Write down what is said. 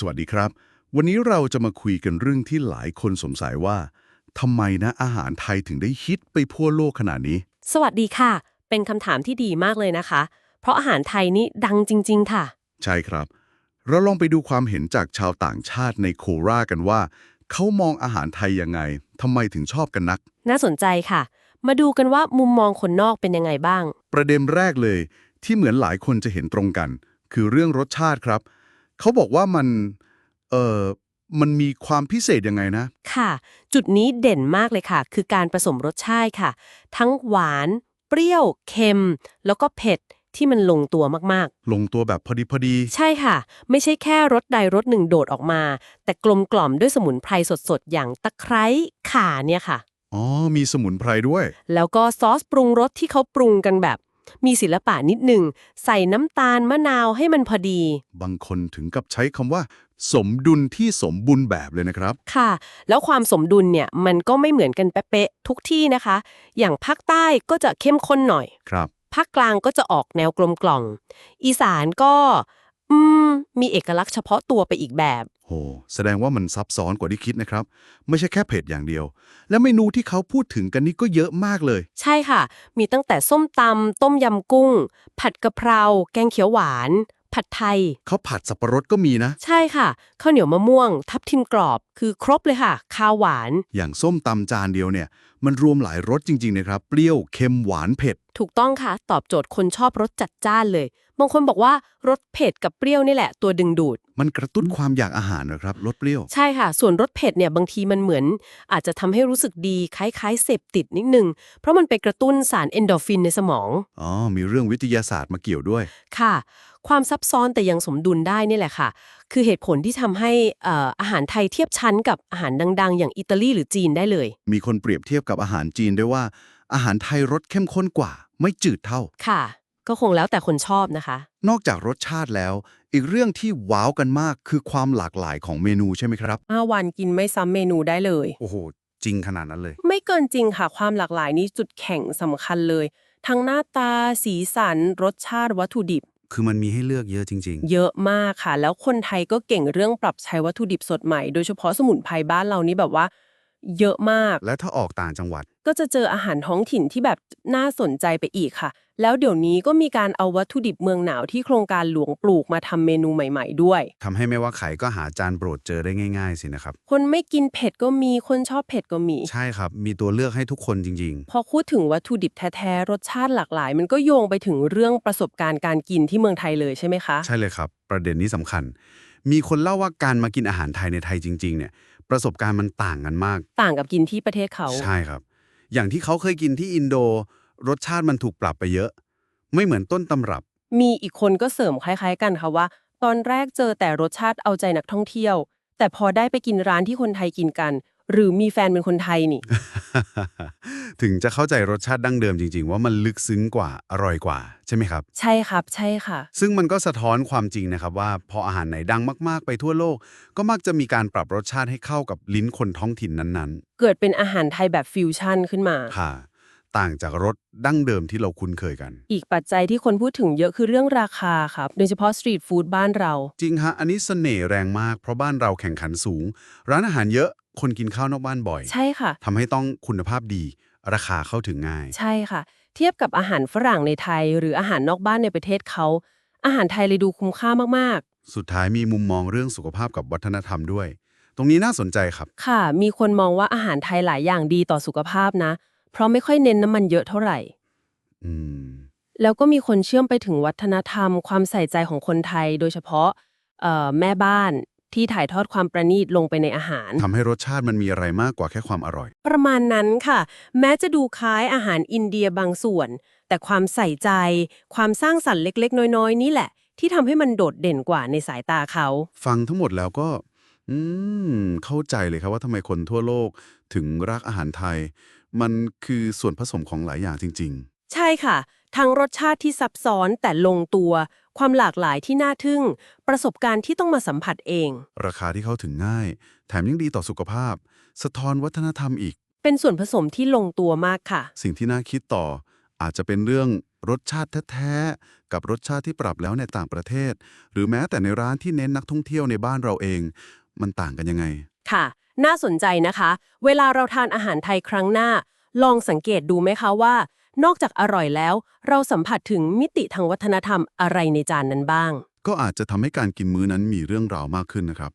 สวัสดีครับ วันนี้เราจะมาคุยกันเรื่องที่หลายคนสงสัยว่าทำไมนะอาหารไทยถึงได้ฮิตไปทั่วโลกขนาดนี้ สวัสดีค่ะ เป็นคำถามที่ดีมากเลยนะคะ เพราะอาหารไทยนี่ดังจริง ๆ ค่ะ ใช่ครับ เราลองไปดูความเห็นจากชาวต่างชาติในโคราชกันว่า เขามองอาหารไทยยังไงทำไมถึงชอบกันนัก น่าสนใจค่ะ มาดูกันว่ามุมมองคนนอกเป็นยังไงบ้าง ประเด็นแรกเลย ที่เหมือนหลายคนจะเห็นตรงกัน คือเรื่องรสชาติครับ เขาบอกว่ามันเออมันมีความพิเศษยังไงนะ ค่ะ จุดนี้เด่นมากเลยค่ะ คือการผสมรสชาติค่ะ ทั้งหวาน เปรี้ยว เค็ม แล้วก็เผ็ดที่มันลงตัวมากลงตัวแบบพอดีพอดีๆใช่ค่ะ ไม่ใช่แค่รสใดรสหนึ่งโดดออกมา แต่กลมกล่อมด้วยสมุนไพรสดๆ อย่างตะไคร้ข่าเนี่ยค่ะ อ๋อ มีสมุนไพรด้วย แล้วก็ซอสปรุงรสที่เขาปรุงกันแบบ มีศิลปะนิดหนึ่ง ใส่น้ำตาลมะนาวให้มันพอดี บางคนถึงกับใช้คำว่า สมดุลที่สมบูรณ์แบบเลยนะครับ ค่ะ แล้วความสมดุลเนี่ยมันก็ไม่เหมือนกันเป๊ะๆทุกที่นะคะ อย่างภาคใต้ก็จะเข้มข้นหน่อยครับภาคกลางก็จะออกแนวกลมกล่อมอีสานก็ อืม มีเอกลักษณ์เฉพาะตัวไปอีกแบบ โห แสดงว่ามันซับซ้อนกว่าที่คิดนะครับ ไม่ใช่แค่เผ็ดอย่างเดียว และเมนูที่เขาพูดถึงกันนี่ก็เยอะมากเลย ใช่ค่ะ มีตั้งแต่ส้มตำต้มยำกุ้ง ผัดกะเพรา แกงเขียวหวาน ผัดไทย เขาผัดสับปะรดก็มีนะ ใช่ค่ะข้าวเหนียวมะม่วง ทับทิมกรอบ คือครบเลยค่ะ ข้าวหวาน อย่างส้มตำจานเดียวเนี่ย มันรวมหลายรสจริงๆนะครับ เปรี้ยว เค็ม หวาน เผ็ด ถูกต้องค่ะ ตอบโจทย์คนชอบรสจัดจ้านเลย บางคนบอกว่ารสเผ็ดกับเปรี้ยวนี่แหละ ตัวดึงดูด มันกระตุ้นความอยากอาหารนะครับรสเปรี้ยว ใช่ค่ะ ส่วนรสเผ็ดเนี่ยบางทีมันเหมือน อาจจะทำให้รู้สึกดีคล้ายๆเสพติดนิดนึง เพราะมันไปกระตุ้นสารเอนโดรฟินในสมอง อ๋อ มีเรื่องวิทยาศาสตร์มาเกี่ยวด้วย ค่ะ ความซับซ้อนแต่ยังสมดุลได้นี่แหละค่ะ คือเหตุผลที่ทำให้เอ่ออาหารไทยเทียบชั้นกับอาหารดัง ๆ อย่างอิตาลีหรือจีนได้เลย มีคนเปรียบเทียบกับอาหารจีนด้วยว่า อาหารไทยรสเข้มข้นกว่า ไม่จืดเท่า ค่ะ ก็คงแล้วแต่คนชอบนะคะ นอกจากรสชาติแล้ว อีกเรื่องที่ว้าวกันมากคือความหลากหลายของเมนูใช่ไหมครับห้าวันกินไม่ซ้ำเมนูได้เลย โอ้โห จริงขนาดนั้นเลย ไม่เกินจริงค่ะ ความหลากหลายนี้จุดแข็งสำคัญเลย ทั้งหน้าตา สีสัน รสชาติวัตถุดิบ คือมันมีให้เลือกเยอะจริง เยอะมากค่ะ แล้วคนไทยก็เก่งเรื่องปรับใช้วัตถุดิบสดใหม่ โดยเฉพาะสมุนไพรบ้านเรานี่แบบว่า เยอะมาก ๆ และถ้าออกต่างจังหวัด ก็จะเจออาหารท้องถิ่นที่แบบน่าสนใจไปอีกค่ะ แล้วเดี๋ยวนี้ก็มีการเอาวัตถุดิบเมืองหนาวที่โครงการหลวงปลูกมาทำเมนูใหม่ ๆ ด้วย ทำให้ไม่ว่าใครก็หาจานโปรดเจอได้ง่าย ๆ สินะครับ คนไม่กินเผ็ดก็มีคนชอบเผ็ดก็มี ใช่ครับ มีตัวเลือกให้ทุกคนจริง พอพูดถึงวัตถุดิบแท้ๆรสชาติหลากหลาย มันก็โยงไปถึงเรื่องประสบการณ์การกินที่เมืองไทยเลยใช่ไหมคะ ๆ ใช่เลยครับ ประเด็นนี้สำคัญ มีคนเล่าว่าการมากินอาหารไทยในไทยจริง ๆ เนี่ย ประสบการณ์มันต่างกันมาก ต่างกับกินที่ประเทศเขา ใช่ครับ อย่างที่เขาเคยกินที่อินโด รสชาติมันถูกปรับไปเยอะ ไม่เหมือนต้นตำรับ มีอีกคนก็เสริมคล้ายๆกันค่ะว่า ตอนแรกเจอแต่รสชาติเอาใจนักท่องเที่ยว แต่พอได้ไปกินร้านที่คนไทยกินกัน หรือมีแฟนเป็นคนไทยนี่ ถึงจะเข้าใจรสชาติดั้งเดิมจริง ๆ ว่ามันลึกซึ้งกว่าอร่อยกว่า ใช่ไหมครับ ใช่ครับ ใช่ค่ะ ซึ่งมันก็สะท้อนความจริงนะครับว่าพออาหารไหนดังมากๆ ไปทั่วโลก ก็มักจะมีการปรับรสชาติให้เข้ากับลิ้นคนท้องถิ่นนั้นเกิดเป็นอาหารไทยแบบฟิวชั่นขึ้นมา ๆ ค่ะ ต่างจากรสดั้งเดิมที่เราคุ้นเคยกัน อีกปัจจัยที่คนพูดถึงเยอะคือเรื่องราคาครับ โดยเฉพาะสตรีทฟู้ดบ้านเรา จริงฮะ อันนี้เสน่ห์แรงมากเพราะบ้านเราแข่งขันสูง ร้านอาหารเยอะคนกินข้าวนอกบ้านบ่อย ใช่ค่ะ ทำให้ต้องคุณภาพดี ราคาเข้าถึงง่าย ใช่ค่ะ เทียบกับอาหารฝรั่งในไทย หรืออาหารนอกบ้านในประเทศเขาอาหารไทยเลยดูคุ้มค่ามากสุดท้ายมีมุมมองเรื่องสุขภาพกับวัฒนธรรมด้วย ตรงนี้น่าสนใจครับ ๆ ค่ะ มีคนมองว่าอาหารไทยหลายอย่างดีต่อสุขภาพนะ เพราะไม่ค่อยเน้นน้ำมันเยอะเท่าไหร่ อืม แล้วก็มีคนเชื่อมไปถึงวัฒนธรรม ความใส่ใจของคนไทย โดยเฉพาะเอ่อแม่บ้านที่ถ่ายทอดความประณีตลงไปในอาหาร ทำให้รสชาติมันมีอะไรมากกว่าแค่ความอร่อย ประมาณนั้นค่ะ แม้จะดูคล้ายอาหารอินเดียบางส่วน แต่ความใส่ใจ ความสร้างสรรค์เล็ก ๆ น้อย ๆ นี่แหละ ที่ทำให้มันโดดเด่นกว่าในสายตาเขา ฟังทั้งหมดแล้วก็ อืม เข้าใจเลยครับว่าทำไมคนทั่วโลกถึงรักอาหารไทย มันคือส่วนผสมของหลายอย่างจริง ใช่ค่ะ ทั้งรสชาติที่ซับซ้อนแต่ลงตัว ความหลากหลายที่น่าทึ่ง ประสบการณ์ที่ต้องมาสัมผัสเอง ๆ ราคาที่เข้าถึงง่าย แถมยังดีต่อสุขภาพ สะท้อนวัฒนธรรมอีก เป็นส่วนผสมที่ลงตัวมากค่ะ สิ่งที่น่าคิดต่อ อาจจะเป็นเรื่องรสชาติแท้ๆ กับรสชาติที่ปรับแล้วในต่างประเทศ หรือแม้แต่ในร้านที่เน้นนักท่องเที่ยวในบ้านเราเอง มันต่างกันยังไง ค่ะ น่าสนใจนะคะ เวลาเราทานอาหารไทยครั้งหน้า ลองสังเกตดูไหมคะว่า นอกจากอร่อยแล้ว เราสัมผัสถึงมิติทางวัฒนธรรมอะไรในจานนั้นบ้าง ก็อาจจะทำให้การกินมื้อนั้นมีเรื่องราวมากขึ้นนะครับ